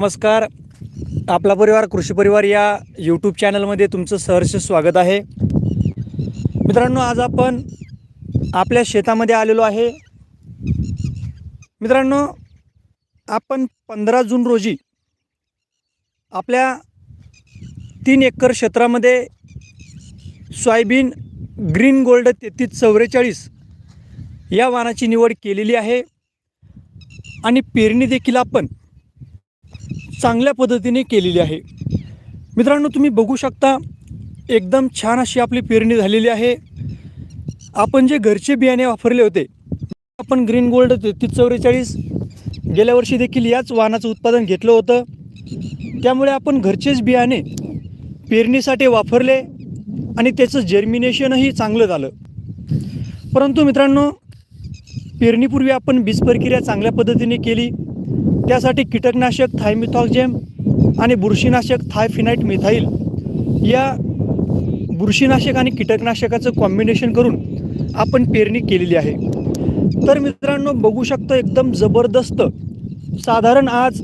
नमस्कार. आपला परिवार कृषी परिवार या यूट्यूब चॅनलमध्ये तुमचं सहर्ष स्वागत आहे. मित्रांनो आज आपण आपल्या शेतामध्ये आलेलो आहे. मित्रांनो आपण पंधरा जून रोजी आपल्या तीन एकर क्षेत्रामध्ये सोयाबीन ग्रीन गोल्ड तेहतीस चौवेचाळीस या वाहनाची निवड केलेली आहे. आणि पेरणी देखील आपण चांगल्या पद्धतीने केलेली आहे. मित्रांनो तुम्ही बघू शकता एकदम छान अशी आपली पेरणी झालेली आहे. आपण जे घरचे बियाणे वापरले होते आपण ग्रीन गोल्ड तेहतीस चौवेचाळीस गेल्या वर्षी देखील याच वाहनाचं उत्पादन घेतलं होतं. त्यामुळे आपण घरचेच बियाणे पेरणीसाठी वापरले आणि त्याचं जर्मिनेशनही चांगलं झालं. परंतु मित्रांनो पेरणीपूर्वी आपण बीज प्रक्रिया चांगल्या पद्धतीने केली. त्यासाठी कीटकनाशक थायमिथॉक्झेम आणि बुरशीनाशक थायफिनाईट मिथाईल या बुरशीनाशक आणि कीटकनाशकाचं कॉम्बिनेशन करून आपण पेरणी केलेली आहे. तर मित्रांनो बघू शकता एकदम जबरदस्त साधारण आज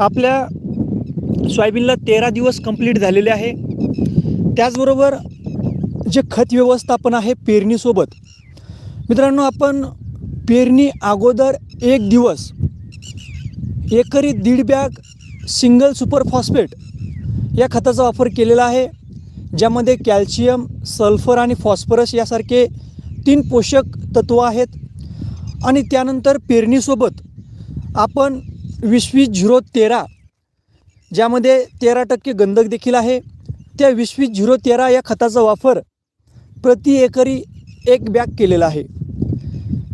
आपल्या सोयाबीनला तेरा दिवस कंप्लीट झालेले आहे. त्याचबरोबर जे खत व्यवस्थापन आहे पेरणीसोबत मित्रांनो आपण पेरणी अगोदर एक दिवस एकरी दीड बॅग सिंगल सुपर फॉस्फेट या खताचा वापर केलेला आहे ज्यामध्ये कॅल्शियम सल्फर आणि फॉस्फरस यासारखे तीन पोषक तत्व आहेत. आणि त्यानंतर पेरणीसोबत आपण वीस वीस झिरो तेरा ज्यामध्ये तेरा टक्के गंधक देखील आहे त्या वीस वीस झिरो तेरा या खताचा वापर प्रति एकरी एक बॅग केलेला आहे.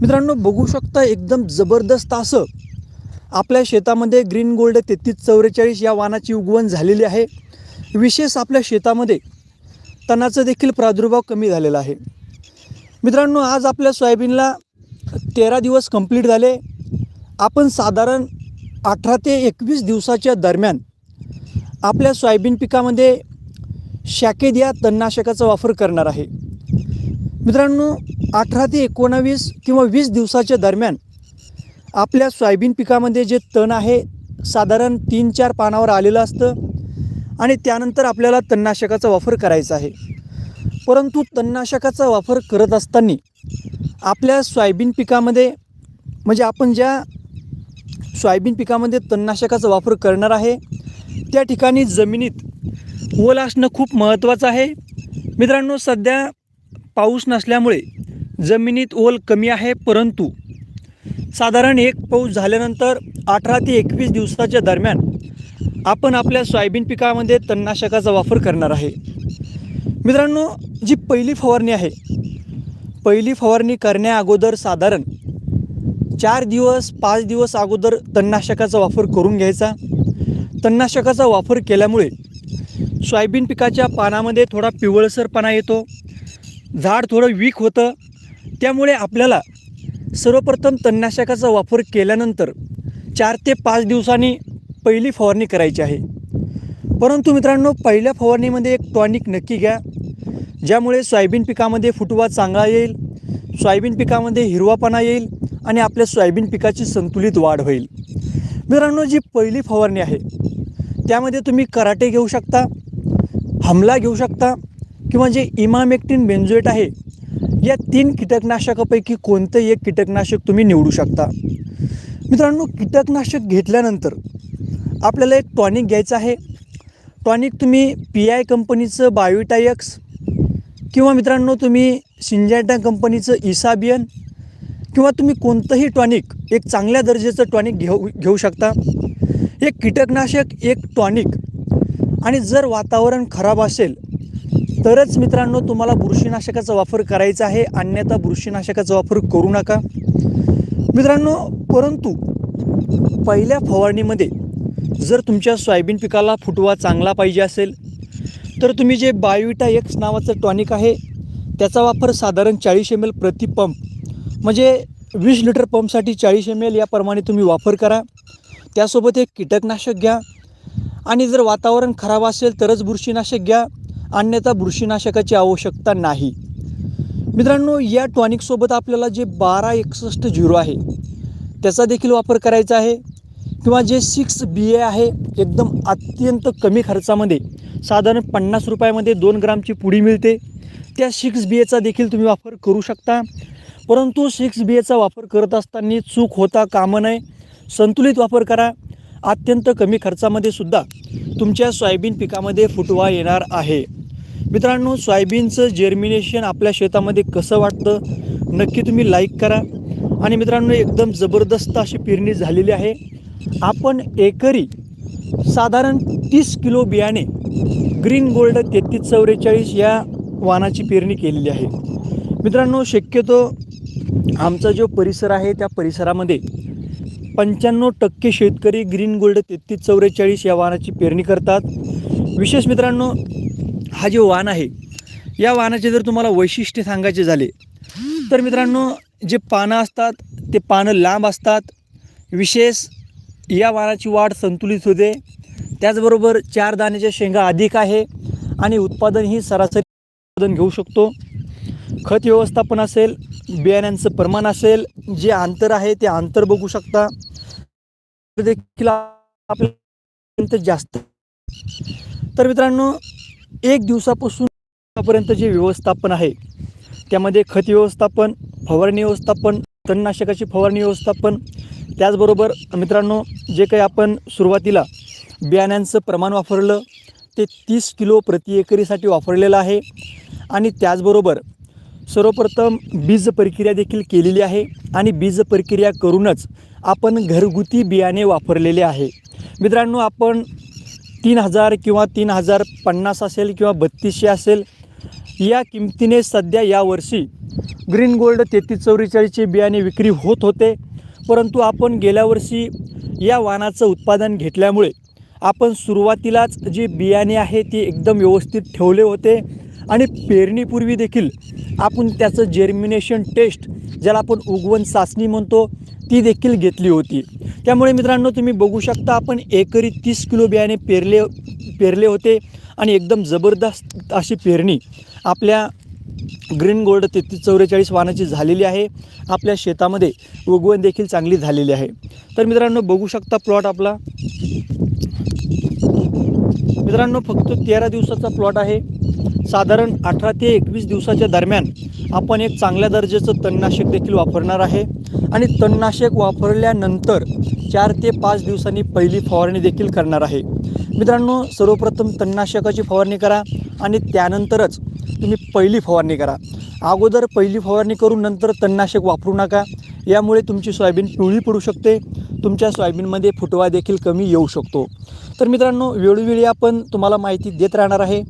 मित्रांनो बघू शकता एकदम जबरदस्त असं आपल्या शेतामध्ये ग्रीन गोल्ड तेहतीस चौवेचाळीस या वाहनाची उगवण झालेली आहे. विशेष आपल्या शेतामध्ये तणाचा देखील प्रादुर्भाव कमी झालेला आहे. मित्रांनो आज आपल्या सोयाबीनला तेरा दिवस कंप्लीट झाले. आपण साधारण अठरा ते एकवीस दिवसाच्या दरम्यान आपल्या सोयाबीन पिकामध्ये शाकेद या तणनाशकाचा वापर करणार आहे. मित्रांनो अठरा ते एकोणावीस किंवा वीस दिवसाच्या दरम्यान आपल्या सोयाबीन पिकामध्ये जे तण आहे साधारण तीन चार पानावर आलेलं असतं आणि त्यानंतर आपल्याला तणनाशकाचा वापर करायचा आहे. परंतु तणनाशकाचा वापर करत असताना आपल्या सोयाबीन पिकामध्ये म्हणजे आपण ज्या सोयाबीन पिकामध्ये तणनाशकाचा वापर करणार आहे त्या ठिकाणी जमिनीत ओल असणं खूप महत्त्वाचं आहे. मित्रांनो सध्या पाऊस नसल्यामुळे जमिनीत ओल कमी आहे परंतु साधारण एक पाऊस झाल्यानंतर अठरा ते एकवीस दिवसाच्या दरम्यान आपण आपल्या सोयाबीन पिकामध्ये तणनाशकाचा वापर करणार आहे. मित्रांनो जी पहिली फवारणी आहे पहिली फवारणी करण्या अगोदर साधारण चार दिवस पाच दिवस अगोदर तणनाशकाचा वापर करून घ्यायचा. तणनाशकाचा वापर केल्यामुळे सोयाबीन पिकाच्या पानामध्ये थोडा पिवळसरपणा येतो झाड थोडं वीक होतं त्यामुळे आपल्याला सर्वप्रथम तणनाशकाचा वापर केल्यानंतर चार ते पाच दिवसांनी पहिली फवारणी करायची आहे. परंतु मित्रांनो पहिल्या फवारणीमध्ये एक टॉनिक नक्की घ्या ज्यामुळे सोयाबीन पिकामध्ये फुटवा चांगला येईल सोयाबीन पिकामध्ये हिरवापणा येईल आणि आपल्या सोयाबीन पिकाची संतुलित वाढ होईल. मित्रांनो जी पहिली फवारणी आहे त्यामध्ये तुम्ही कराटे घेऊ शकता हमला घेऊ शकता किंवा जे इमामेक्टिन बेन्झोएट आहे या तीन कीटकनाशकापैकी कोणतंही एक कीटकनाशक तुम्ही निवडू शकता. मित्रांनो कीटकनाशक घेतल्यानंतर आपल्याला एक टॉनिक घ्यायचं आहे. टॉनिक तुम्ही पी आय कंपनीचं बायोटायक्स किंवा मित्रांनो तुम्ही सिंजॅटा कंपनीचं इसाबियन किंवा तुम्ही कोणतंही टॉनिक एक चांगल्या दर्जाचं टॉनिक घेऊ घेऊ शकता. एक कीटकनाशक एक टॉनिक. आणि जर वातावरण खराब असेल तरच मित्रांनो तुम्हाला बुरशीनाशकाचा वापर करायचा आहे. अन्यथा बुरशीनाशकाचा वापर करू नका. मित्रांनो परंतु पहिल्या फवारणीमध्ये जर तुमच्या सोयाबीन पिकाला फुटवा चांगला पाहिजे असेल तर तुम्ही जे बायोविटा एक्स नावाचं टॉनिक आहे त्याचा वापर साधारण चाळीस एम एल प्रति पंप म्हणजे वीस लिटर पंपसाठी चाळीस एम एल याप्रमाणे तुम्ही वापर करा. त्यासोबत एक कीटकनाशक घ्या. आणि जर वातावरण खराब असेल तरच बुरशीनाशक घ्या. अन्यथा बुरशीनाशकाची आवश्यकता नाही. मित्रांनो या टॉनिकसोबत आपल्याला जे बारा एकसष्ट झिरो आहे त्याचा देखील वापर करायचा आहे. किंवा जे सिक्स बी ए आहे एकदम अत्यंत कमी खर्चामध्ये साधारण पन्नास रुपयामध्ये दोन ग्रामची पुडी मिळते. त्या सिक्स बी एचा देखील तुम्ही वापर करू शकता. परंतु सिक्स बी एचा वापर करत असताना चूक होता कामं नये. संतुलित वापर करा. अत्यंत कमी खर्चामध्ये सुद्धा तुमच्या सोयाबीन पिकामध्ये फुटवा येणार आहे. मित्रांनो सोयाबीनचं जर्मिनेशन आपल्या शेतामध्ये कसं वाटतं? नक्की तुम्ही लाईक करा. आणि मित्रांनो एकदम जबरदस्त अशी पेरणी झालेली आहे. आपण एकरी साधारण तीस किलो बियाणे ग्रीन गोल्ड तेहतीस चौवेचाळीस या वाहनाची पेरणी केलेली आहे. मित्रांनो शक्यतो आमचा जो परिसर आहे त्या परिसरामध्ये पंच्याण्णव टक्के शेतकरी ग्रीन गोल्ड तेहतीस चौवेचाळीस या वाहनाची पेरणी करतात. विशेष मित्रांनो हा जे वाण आहे या वाहनाचे जर तुम्हाला वैशिष्ट्य सांगायचे झाले तर मित्रांनो जे पानं असतात ते पानं लांब असतात. विशेष या वाणाची वाढ संतुलित होते. त्याचबरोबर चार दाण्याच्या शेंगा अधिक आहे आणि उत्पादन ही सरासरी उत्पादन घेऊ शकतो. खत व्यवस्थापन असेल बियाण्यांचं प्रमाण असेल जे अंतर आहे ते अंतर बघू शकता. देखील आपल्यापर्यंत जास्त. तर मित्रांनो एक दिवसापासून आतापर्यंत जे व्यवस्थापन आहे त्यामध्ये खत व्यवस्थापन फवारणी व्यवस्थापन तणनाशकाची फवारणी व्यवस्थापन त्याचबरोबर मित्रांनो जे काही आपण सुरुवातीला बियाण्यांचं प्रमाण वापरलं ते तीस किलो प्रति एकरीसाठी वापरलेलं आहे. आणि त्याचबरोबर सर्वप्रथम बीज प्रक्रिया देखील केलेली आहे आणि बीज प्रक्रिया करूनच आपण घरगुती बियाणे वापरलेले आहे. मित्रांनो आपण तीन हजार किंवा तीन हजार पन्नास असेल किंवा बत्तीसशे असेल या किमतीने सध्या यावर्षी ग्रीन गोल्ड तेहतीस चौवेचाळीसचे बियाणे विक्री होत होते. परंतु आपण गेल्या वर्षी या वाणाचं उत्पादन घेतल्यामुळे आपण सुरुवातीलाच जे बियाणे आहे ते एकदम व्यवस्थित ठेवले होते. आणि पेरणीपूर्वी देखील आपण त्याचं जर्मिनेशन टेस्ट ज्याला आपण उगवण चाचणी म्हणतो ती देखील घेतली होती. त्यामुळे मित्रांनो तुम्ही बघू शकता आपण एकरी तीस किलो बियाणे पेरले पेरले होते आणि एकदम जबरदस्त अशी पेरणी आपल्या ग्रीन गोल्ड तेहतीस चौवेचाळीस वाहनाची झालेली आहे. आपल्या शेतामध्ये उगवण देखील चांगली झालेली आहे. तर मित्रांनो बघू शकता प्लॉट आपला. मित्रांनो फक्त तेरा दिवसाचा प्लॉट आहे. साधारण अठरा ते एकवीस दिवसाच्या दरम्यान आपण एक चांगल्या दर्जाचं तणनाशक देखील वापरणार आहे. आणि तणनाशक वापरल्यानंतर चार ते पाच दिवसांनी पहिली फवारणी देखील करणार आहे. मित्रांनो सर्वप्रथम तणनाशकाची फवारणी करा आणि त्यानंतरच तुम्ही पहिली फवारणी करा. अगोदर पहिली फवारणी करून नंतर तणनाशक वापरू नका. यामुळे तुमची सोयाबीन पिवळी पडू शकते. तुमच्या सोयाबीनमध्ये फुटवा देखील कमी येऊ शकतो. तर मित्रांनो वेळोवेळी आपण तुम्हाला माहिती देत राहणार आहे.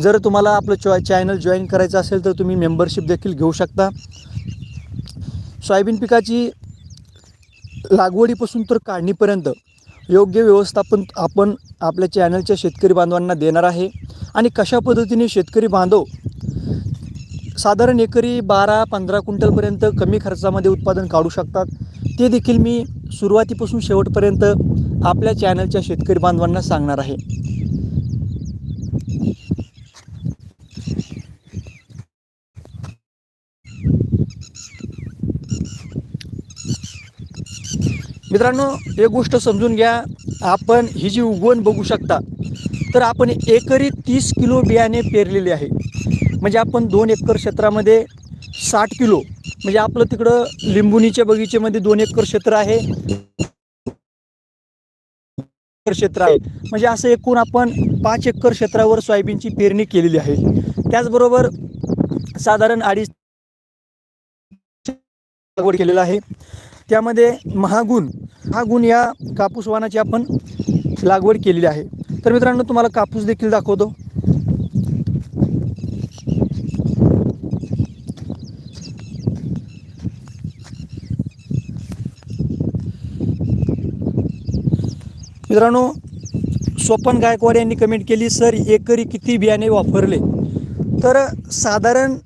जर तुम्हाला आपलं चॉ चॅनल जॉईन करायचं असेल तर तुम्ही मेंबरशिप देखील घेऊ शकता. सोयाबीन पिकाची लागवडीपासून तर काढणीपर्यंत योग्य व्यवस्थापन आपण आपल्या चॅनलच्या शेतकरी बांधवांना देणार आहे. आणि कशा पद्धतीने शेतकरी बांधव साधारण एकरी बारा पंधरा क्विंटलपर्यंत कमी खर्चामध्ये उत्पादन काढू शकतात ते देखील मी सुरुवातीपासून शेवटपर्यंत आपल्या चॅनलच्या शेतकरी बांधवांना सांगणार आहे. मित्रांनो एक गोष्ट समजून घ्या. आपण ही जी उगवण बघू शकता तर आपण एकरी तीस किलो बियाणे पेरलेले आहे. म्हणजे आपण दोन एकर क्षेत्रामध्ये साठ किलो म्हणजे आपलं तिकडं लिंबुनीच्या बगीचेमध्ये दोन एकर क्षेत्र आहे. क्षेत्र आहे. म्हणजे असं एकूण आपण पाच एकर क्षेत्रावर सोयाबीनची पेरणी केलेली आहे. त्याचबरोबर साधारण अडीच लागवड केलेलं आहे. त्यामध्ये महागुण महागुण या कापूस वाणाची आपण लागवड केलेली आहे. तर मित्रांनो तुम्हाला कापूस देखील दाखवतो. मित्रांनो स्वपन गायकवाड यांनी कमेंट केली सर एकरी किती बियाणे वापरले? तर साधारण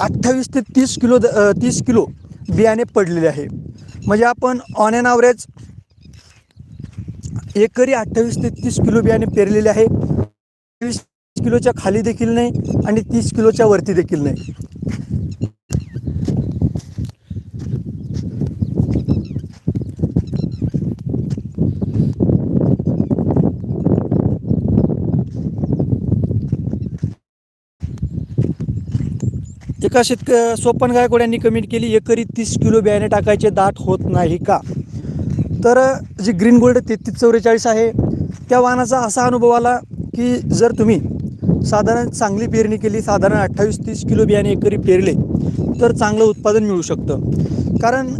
अठ्ठावीस ते तीस किलो द तीस किलो बियाणे पडलेले आहे. म्हणजे आपण ऑन अँड ॲव्हरेज एकरी अठ्ठावीस ते तीस किलो बियाणे पेरलेले आहे. वीस किलोच्या खाली देखील नाही आणि तीस किलोच्या वरती देखील नाही. एका शेतक सोपन गायकवाड यांनी कमेंट केली एकरी तीस किलो बियाणे टाकायचे दाट होत नाही का? तर जी ग्रीन गोल्ड तेहतीस चौवेचाळीस आहे. त्या वाहनाचा असा अनुभव आला की जर तुम्ही साधारण चांगली पेरणी केली साधारण अठ्ठावीस तीस किलो बियाणे एकरी पेरले तर चांगलं उत्पादन मिळू शकतं. कारण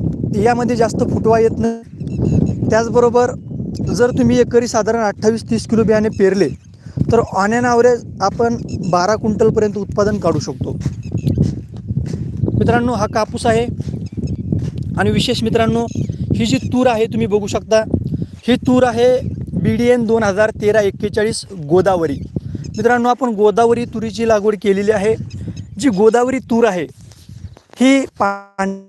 यामध्ये जास्त फुटवा येत नाही. त्याचबरोबर जर तुम्ही एकरी साधारण अठ्ठावीस तीस किलो बियाणे पेरले तर ऑन अँड ॲव्हरेज आपण बारा क्विंटलपर्यंत उत्पादन काढू शकतो. मित्रांनो हा कापूस आहे. आणि विशेष मित्रांनो ही जी तूर आहे तुम्ही बघू शकता. ही तूर आहे बी डी एन दोन हजार तेरा एक्केचाळीस गोदावरी. मित्रांनो आपण गोदावरी तुरीची लागवड केलेली आहे. जी गोदावरी तूर आहे ही पांढरपूर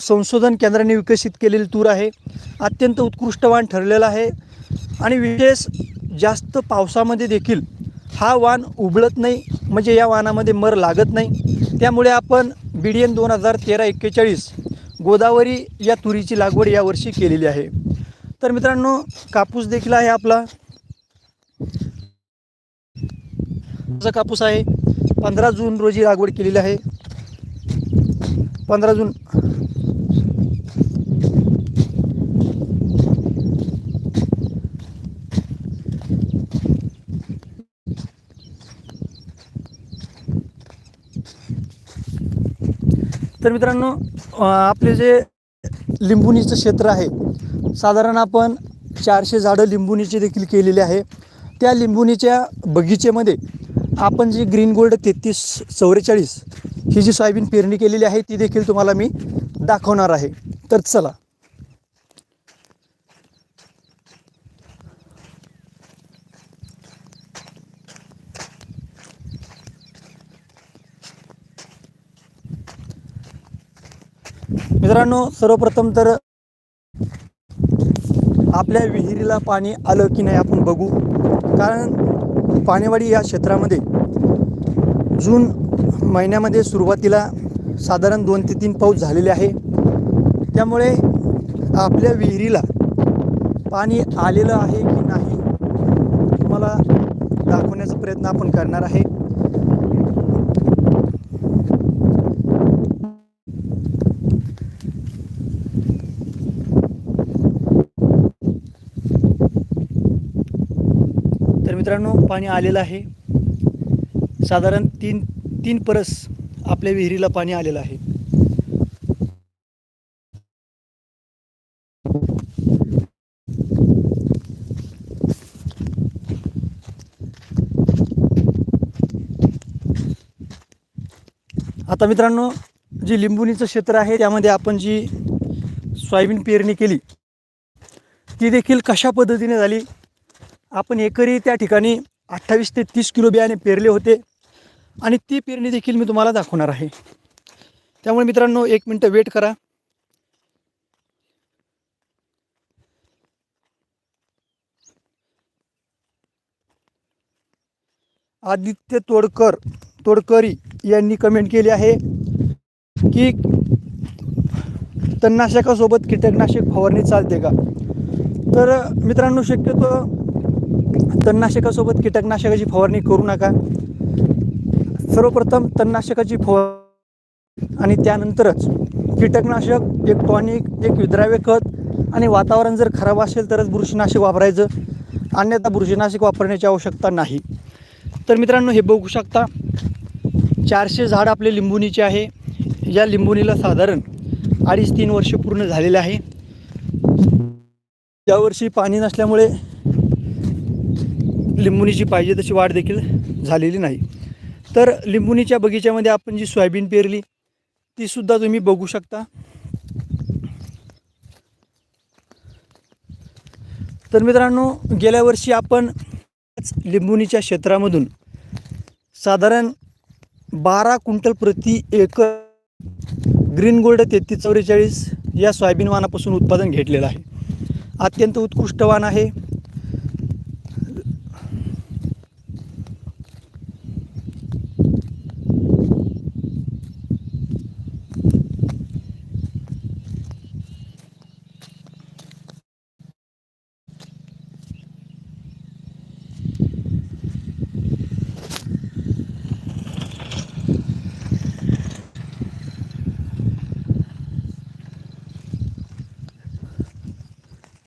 संशोधन केंद्राने विकसित केलेली तूर आहे. अत्यंत उत्कृष्टवान ठरलेलं ठरलेला आहे. आणि विशेष जास्त पावसामध्ये देखील हा वाण उबळत नाही म्हणजे या वाणामध्ये मर लागत नाही. त्यामुळे आपण बी डी एन दोन हजार तेरा एक्केचाळीस गोदावरी या तुरीची लागवड यावर्षी केलेली आहे. तर मित्रांनो कापूस देखील आहे आपला. कापूस आहे. पंधरा जून रोजी लागवड केलेली आहे. पंधरा जून तर मित्रांनो आपले जे लिंबुनीचं क्षेत्र आहे साधारण आपण चारशे झाडं लिंबुनीची देखील केलेली आहे. त्या लिंबुनीच्या बगीचेमध्ये आपण जी ग्रीन गोल्ड तेहतीस चौवेचाळीस ही जी सोयाबीन पेरणी केलेली आहे ती देखील तुम्हाला मी दाखवणार आहे. तर चला मित्रांनो सर्वप्रथम तर आपल्या विहिरीला पाणी आलं की नाही आपण बघू. कारण पाणेवाडी या क्षेत्रामध्ये जून महिन्यामध्ये सुरुवातीला साधारण दोन ते तीन पाऊस झालेले आहे. त्यामुळे आपल्या विहिरीला पाणी आलेलं आहे की नाही तुम्हाला दाखवण्याचा प्रयत्न आपण करणार आहे तर मित्रांनो पाणी आलेलं आहे. साधारण तीन तीन परस आपल्या विहिरीला पाणी आलेलं आहे. आता मित्रांनो जी लिंबुनीचं क्षेत्र आहे त्यामध्ये आपण जी सोयाबीन पेरणी केली ती देखील कशा पद्धतीने झाली? आपण एकरी त्या ठिकाणी अठ्ठावीस ते तीस किलो बियाणे पेरले होते. आणि ती पेरणी देखील मी तुम्हाला दाखवणार आहे. त्यामुळे मित्रांनो एक मिनटं वेट करा. आदित्य तोडकर तोडकरी यांनी कमेंट केली आहे की तणनाशकासोबत कीटकनाशक फवारणी चालते का? तर मित्रांनो शक्यतो तणनाशकासोबत कीटकनाशकाची फवारणी करू नका. सर्वप्रथम तणनाशकाची फवार आणि त्यानंतरच कीटकनाशक एक टॉनिक एक विद्राव्य खत आणि वातावरण जर खराब असेल तरच बुरशीनाशक वापरायचं. अन्यथा बुरशीनाशक वापरण्याची आवश्यकता नाही. तर मित्रांनो हे बघू शकता चारशे झाड आपले लिंबुनीचे आहे. या लिंबुनीला साधारण अडीच तीन वर्ष पूर्ण झालेले आहे. यावर्षी पाणी नसल्यामुळे लिंबुनीची पाहिजे तशी वाढ देखील झालेली नाही. तर लिंबुनीच्या बगीच्यामध्ये आपण जी सोयाबीन पेरली तीसुद्धा तुम्ही बघू शकता. तर मित्रांनो गेल्या वर्षी आपण लिंबुनीच्या क्षेत्रामधून साधारण बारा क्विंटल प्रति एकर ग्रीन गोल्ड तेहतीस चौवेचाळीस या सोयाबीन वाणापासून उत्पादन घेतलेलं आहे. अत्यंत उत्कृष्ट वाण आहे.